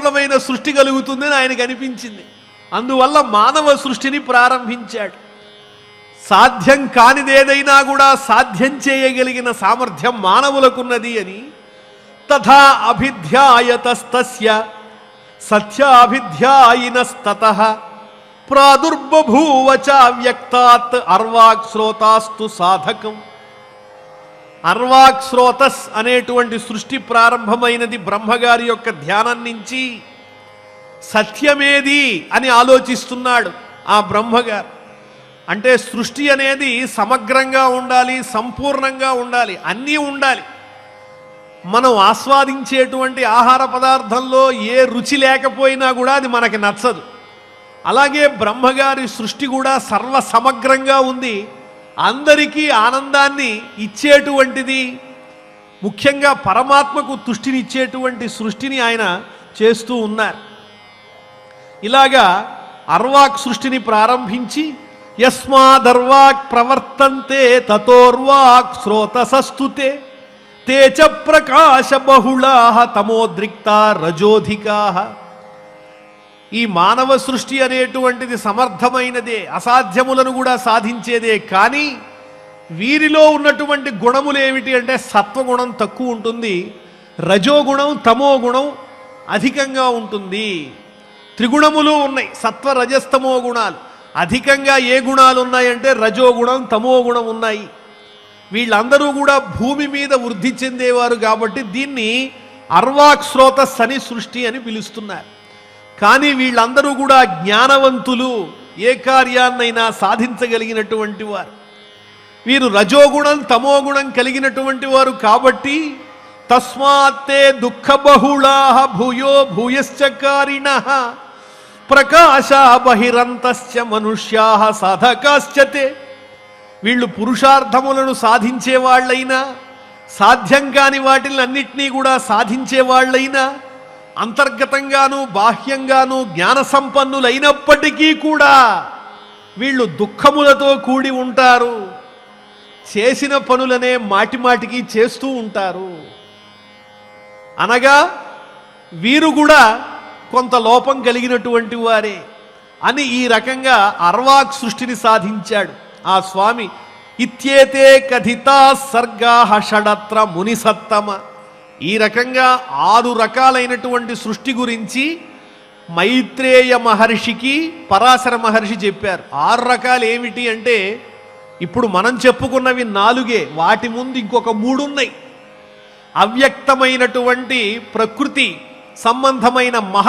సంపూర్ణమైన సృష్టి కలుగుతుందని ఆయనకు అనిపించింది అందువల్ల మానవ సృష్టిని ప్రారంభించాడు. సాధ్యం కానిదేదైనా కూడా సాధ్యం చేయగలిగిన సామర్థ్యం మానవులకున్నది అని తథా అభిధ్యాయతస్తస్య సత్యాభిధ్యాయినస్తత ప్రాదుర్బభూవచ వ్యక్తాత్ అర్వాక్ శ్రోతాస్తు సాధకం. అర్వాక్ శ్రోతస్ అనేటువంటి సృష్టి ప్రారంభమైనది బ్రహ్మగారి యొక్క ధ్యానం నుంచి సత్యమేది అని ఆలోచిస్తున్నాడు ఆ బ్రహ్మగారు. అంటే సృష్టి అనేది సమగ్రంగా ఉండాలి సంపూర్ణంగా ఉండాలి అన్నీ ఉండాలి. మనం ఆస్వాదించేటువంటి ఆహార పదార్థంలో ఏ రుచి లేకపోయినా కూడా అది మనకి నచ్చదు. అలాగే బ్రహ్మగారి సృష్టి కూడా సర్వ సమగ్రంగా ఉంది. అందరికీ ఆనందాన్ని ఇచ్చేటువంటిది ముఖ్యంగా పరమాత్మకు తుష్టినిచ్చేటువంటి సృష్టిని ఆయన చేస్తూ ఉన్నారు. ఇలాగా అర్వాక్ సృష్టిని ప్రారంభించి యస్మాదర్వాక్ ప్రవర్తంతే తతోర్వాక్ శ్రోతసస్తుతే తే చ ప్రకాశ బహుళా తమోద్రిక్త రజోధికా. ఈ మానవ సృష్టి అనేటువంటిది సమర్థమైనదే అసాధ్యములను కూడా సాధించేదే. కానీ వీరిలో ఉన్నటువంటి గుణములు ఏమిటి అంటే సత్వగుణం తక్కువ ఉంటుంది రజోగుణం తమో గుణం అధికంగా ఉంటుంది. త్రిగుణములు ఉన్నాయి సత్వ రజస్తమో గుణాలు. అధికంగా ఏ గుణాలు ఉన్నాయంటే రజోగుణం తమో గుణం ఉన్నాయి. వీళ్ళందరూ కూడా భూమి మీద వృద్ధి చెందేవారు కాబట్టి దీన్ని అర్వాక్ శ్రోత అని సృష్టి అని పిలుస్తున్నారు. కానీ వీళ్ళందరూ కూడా జ్ఞానవంతులు ఏ కార్యాన్నైనా సాధించగలిగినటువంటి వారు. వీరు రజోగుణం తమోగుణం కలిగినటువంటి వారు కాబట్టి తస్మాత్తే దుఃఖ బహుళా భూయో భూయశ్చకారిణ ప్రకాశ బహిరంతశ్చ మనుష్యా సాధకాశ్చతే. వీళ్ళు పురుషార్థములను సాధించే వాళ్ళైనా సాధ్యం కాని వాటిని అన్నిటినీ కూడా సాధించే వాళ్ళైనా అంతర్గతంగాను బాహ్యంగాను జ్ఞాన సంపన్నులైనప్పటికీ కూడా వీళ్ళు దుఃఖములతో కూడి ఉంటారు. చేసిన పనులనే మాటిమాటికి చేస్తూ ఉంటారు. అనగా వీరు కూడా కొంత లోపం కలిగినటువంటి వారే అని ఈ రకంగా అర్వాక్ సృష్టిని సాధించాడు. ఆ స్వామి ఇత్యేతే కథితా సర్గా షడత్ర మునిసత్తమ. ఈ రకంగా ఆరు రకాలైనటువంటి సృష్టి గురించి మైత్రేయ మహర్షికి పరాశర మహర్షి చెప్పారు. ఆరు రకాలు ఏమిటి అంటే ఇప్పుడు మనం చెప్పుకున్నవి నాలుగే వాటి ముందు ఇంకొక మూడు ఉన్నాయి అవ్యక్తమైనటువంటి ప్రకృతి సంబంధమైన మహత్